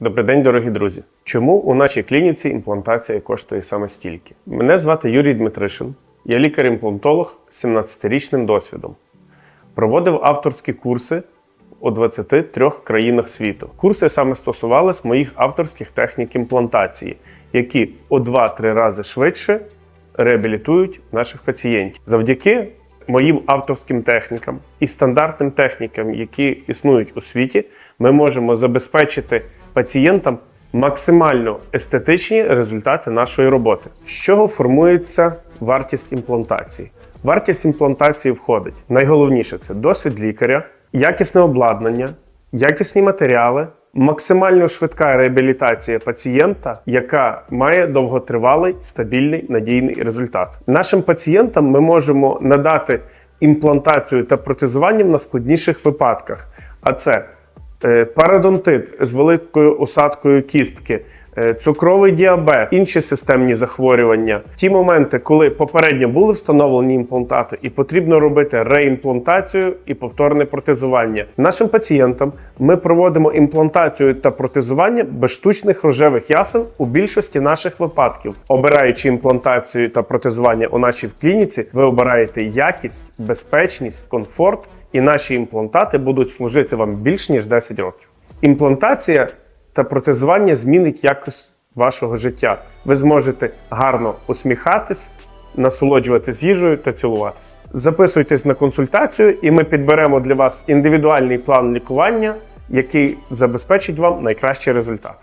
Добрий день, дорогі друзі. Чому у нашій клініці імплантація коштує саме стільки? Мене звати Юрій Дмитришин, я лікар-імплантолог з 17-річним досвідом. Проводив авторські курси у 23 країнах світу. Курси саме стосувались моїх авторських технік імплантації, які у 2-3 рази швидше реабілітують наших пацієнтів. Завдяки моїм авторським технікам і стандартним технікам, які існують у світі, ми можемо забезпечити пацієнтам максимально естетичні результати нашої роботи. З чого формується вартість імплантації? Вартість імплантації входить найголовніше це досвід лікаря, якісне обладнання, якісні матеріали, максимально швидка реабілітація пацієнта, яка має довготривалий, стабільний, надійний результат. Нашим пацієнтам ми можемо надати імплантацію та протезування в найскладніших випадках, а це парадонтит з великою осадкою кістки. е, Цукровий діабет, інші системні захворювання, ті моменти, коли попередньо були встановлені імплантати, і потрібно робити реімплантацію і повторне протезування. Нашим пацієнтам ми проводимо імплантацію та протезування без штучних рожевих ясен у більшості наших випадків. Обираючи імплантацію та протезування у нашій клініці, ви обираєте якість, безпечність, комфорт, і наші імплантати будуть служити вам більш ніж 10 років. Імплантація та протезування змінить якість вашого життя. Ви зможете гарно усміхатись, насолоджуватись їжею та цілуватись. Записуйтесь на консультацію, і ми підберемо для вас індивідуальний план лікування, який забезпечить вам найкращий результат.